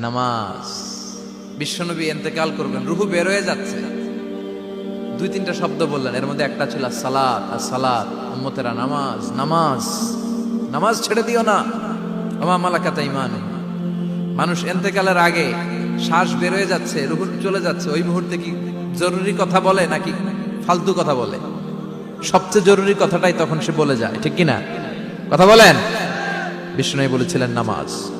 নামাজ। বিশ্বনবী এন্তেকাল করবেন, রুহু বের হয়ে যাচ্ছে। দুই, তিনটা শব্দ বললেন, এর মধ্যে একটা ছিল সালাত আর সালাত উম্মতেরা নামাজ নামাজ। নামাজ ছেড়ে দিও না। আমা মালাকাতা ইমান মানুষ এন্তেকালের আগে শ্বাস বের হয়ে যাচ্ছে, রুহু চলে যাচ্ছে। ওই মুহূর্তে কি জরুরি কথা বলে নাকি ফালতু কথা বলে? সবচেয়ে জরুরি কথাটাই তখন সে বলে যায়, ঠিক কিনা? কথা বলেন? বিষ্ণু বলেছিলেন নামাজ।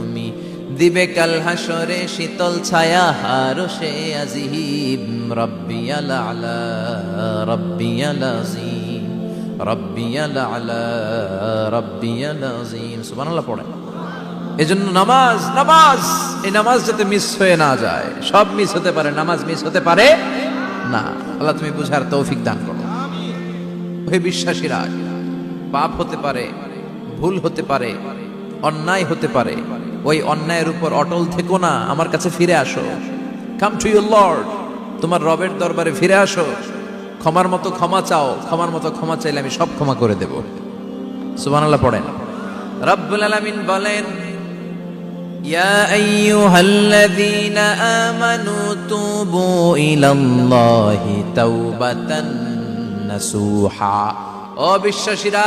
দিবে কাল হাসরে শীতল ছায়া, হারো সে আজিহিব রব্বিয়াল আলা, রব্বিয়াল আজিম। রব্বিয়াল আলা, রব্বিয়াল আজিম। সুবহানাল্লাহ পড়ে এজন্য নামাজ নামাজ, এই নামাজ যাতে মিস হয়ে না যায়, সব মিস হতে পারে, নামাজ মিস হতে পারে না। আল্লাহ তুমি বুঝার তৌফিক দান করো। ওই বিশ্বাসীরা, পাপ হতে পারে, ভুল হতে পারে অন্যায় হতে পারে ওই অন্যায়ের উপর অটল থেকো না আমার কাছে ফিরে আসো কাম টু ইউর লর্ড তোমার রবের দরবারে ফিরে আসো ক্ষমার মতো ক্ষমা চাও ক্ষমার মতো ক্ষমা চাইলে আমি সব ক্ষমা করে দেব সুবহানাল্লাহ পড়েন রব্বুল আলামিন বলেন يا أيها الذين آمنوا توبوا إلى الله توبة نسوحا ও বিশ্বাসীরা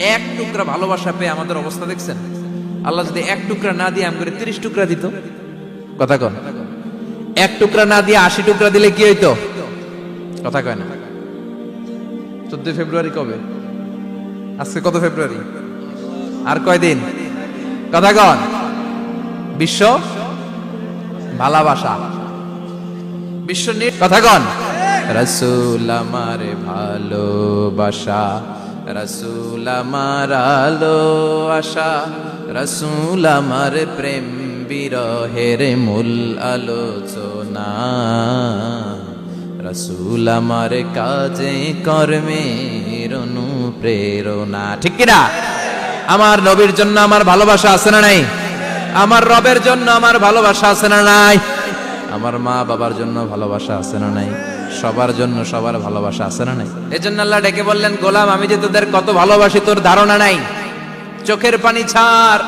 এক টুকরা ভালোবাসা পেয়ে আমাদের অবস্থা দেখছেন? আল্লাহ যদি এক টুকরা না দিয়ে আমি করে তিরিশ টুকরা দিত। কথা কন। এক টুকরা না দিয়ে আশি টুকরা দিলে কি হইতো? কথা কয় না। চোদ্দই ফেব্রুয়ারি কবে? আজকে কত ফেব্রুয়ারি? আর কয়দিন? কথা কন। বিশ্ব ভালোবাসা। বিশ্ব নি- কথা কন। রসুল আমার ভালোবাসা। রসুল আমার আলো আশা, রসুল আমার প্রেম বিরহের মূল আলোচনা। রসুল আমার কাজে কর্মের অনুপ্রেরণা। ঠিক কিনা? আমার নবীর জন্য আমার ভালোবাসা আছে না নাই? আমার রবের জন্য আমার ভালোবাসা আছে না নাই? আমার মা বাবার জন্য ভালোবাসা আছে না নাই? সবার জন্য সবার ভালোবাসা আছে না নাই? এজন্য আল্লাহ ডেকে বললেন, গোলাম, আমি যে তোদের কত ভালোবাসি, তোর ধারণা নাই। চোখের পানি ছাড়।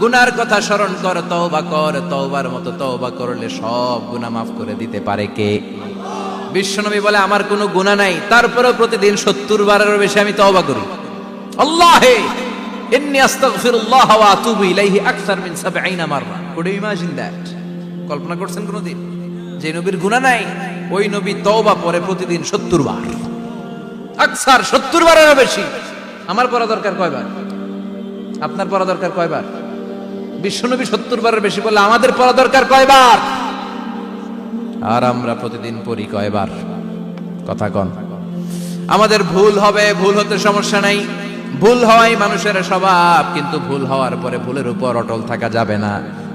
গুনার কথা স্মরণ কর, তওবা কর, তওবার মতো তওবা করলে সব গুনাহ মাফ করে দিতে পারে কে? বিশ্বনবী বলে, আমার কোনো গুনাহ নাই। তারপরেও প্রতিদিন সত্তর বারেরও বেশি আমি তওবা করি। আল্লাহে, ইন্নী আস্তাগফিরুল্লাহ ওয়া আতুবু ইলাইহি আকসার মিন 70 মাররা। কুড ইমাজিন দ্যাট কল্পনা করছেন কোনোদিন? যে নবীর গুনাহ নাই ওই নবী তওবা পরে প্রতিদিন 70 বার। আকসার 70 বারেরও বেশি। আমার পড়া দরকার কয়বার? আপনার পড়া দরকার কয়বার? বিশ্বনবী 70 বারের বেশি বললে আমাদের পড়া দরকার কয়বার? আর আমরা প্রতিদিন পড়ি কয়বার? কথা কন। আমাদের ভুল হবে, ভুল হতে সমস্যা নাই। ভুল হওয়াই মানুষের স্বভাব, কিন্তু ভুল হওয়ার পরে ভুলের উপর অটল থাকা যাবে না।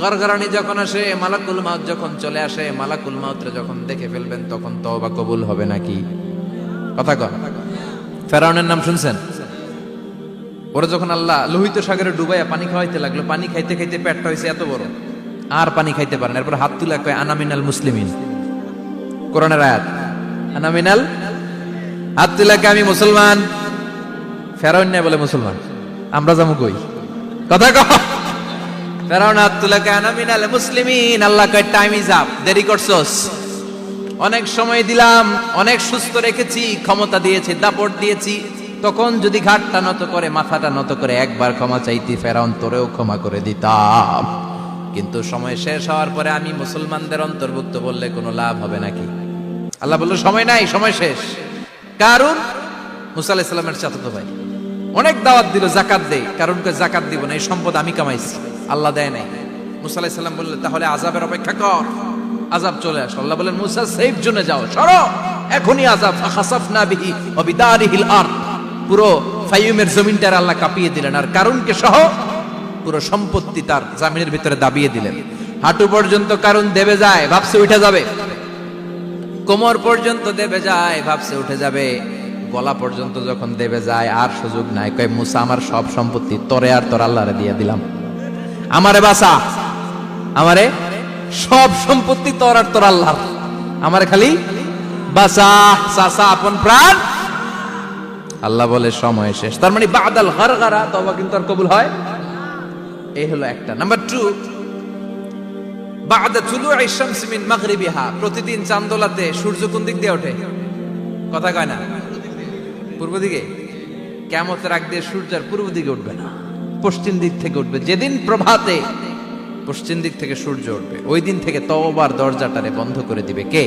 গরগরানি যখন আসে, মালাকুল মাউত যখন চলে আসে, মালাকুল মাউতরে যখন দেখে ফেলবেন, তখন তওবা কবুল হবে নাকি? কথা কন। ফেরাউনের নাম শুনছেন? ওরা যখন আল্লাহ লোহিত সাগরে ডুবাইয়া পানি খাওয়াইতে লাগল, পানি খাইতে খাইতে পেটটা হয়েছে এত বড়। আর পানি খাইতে পারেন এরপর হাত তুলে কয় আনামিনাল মুসলিমিন। কোরআনের আয়াত আনামিনাল হাত তুলে আমি মুসলমান। ফেরাউন নাই বলে মুসলমান। আমরা যাব কই? কথা কহ ফেরাউন তুলে কয় আনামিনাল মুসলিমিন। আল্লাহ কয় টাইম ইজ আপ দেরি করছস? অনেক সময় দিলাম, অনেক সুস্থ রেখেছি, ক্ষমতা দিয়েছি, দাপট দিয়েছি। তখন যদি ঘাটটা নত করে, মাথাটা নত করে, একবার ক্ষমা চাইতি, ফেরাউন তোরেও ক্ষমা করে দিতাম। কিন্তু সময় শেষ হওয়ার পরে আমি মুসলমানদের অন্তর্ভুক্ত বললে কোনো লাভ হবে নাকি? আল্লাহ বলল, সময় নাই, সময় শেষ। কারণ মুসা আলাহিসাল্লামের চাচাতো ভাই, অনেক দাওয়াত দিল, জাকাত দেই কারণ জাকাত দিব না, এই সম্পদ আমি কামাইছি। আল্লাহ দেয় নাই। মুসা আলাহিসাল্লাম বললে তাহলে আজাবের অপেক্ষা কর। আজাব চলে আসো আল্লাহ বলেন মুসা সেফ জোনে যাও, সরো। এখনই আজাব ফাখাসাফনা বিহি ওয়া বিদারিহিল আরদ। পুরো ফাইয়ুমের জমিনটার আল্লাহ কাঁপিয়ে দিলেন। আর কারণকে সহ পুরো সম্পত্তি তার জামিনের ভিতরে দাবিয়ে দিলেন। হাঁটু পর্যন্ত কারণ দেবে যায়, ভাবছে উঠে যাবে। কোমর পর্যন্ত দেবে যায়, ভাবছে উঠে যাবে। গলা পর্যন্ত যখন দেবে যায়, আর সুযোগ নাই। কয়, মুসা, আমার সব সম্পত্তি তরে আর তোর আল্লাহরে দিয়ে দিলাম। আমারে বাসা আমারে সব সম্পত্তি তোর আর তোর আল্লাহ আমারে খালি বাসা সাসা আপন প্রাণ। আল্লাহ বলে, সময় শেষ। তার মানে বাদাল গারগারা তবা কিন্তু আর কবুল হয় এই হলো একটা। নাম্বার টু বাদা তুলু শামস মিন মাগরিবিহা। প্রতিদিন চান্দোলাতে সূর্য কোন দিক দিয়ে ওঠে? কথা কয় না? পূর্ব দিকে? কেমতের আগ দিয়ে সূর্যের পূর্ব দিকে উঠবে না। পশ্চিম দিক থেকে উঠবে। যেদিন প্রভাতে পশ্চিম দিক থেকে সূর্য উঠবে, ওই দিন থেকে তওবার দরজাটারে বন্ধ করে দিবে কে?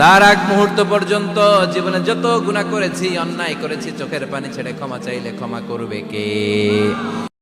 তার আগ মুহূর্ত পর্যন্ত জীবনে যত গুণা করেছি, অন্যায় করেছি, চোখের পানি ছেড়ে ক্ষমা চাইলে ক্ষমা করবে কে?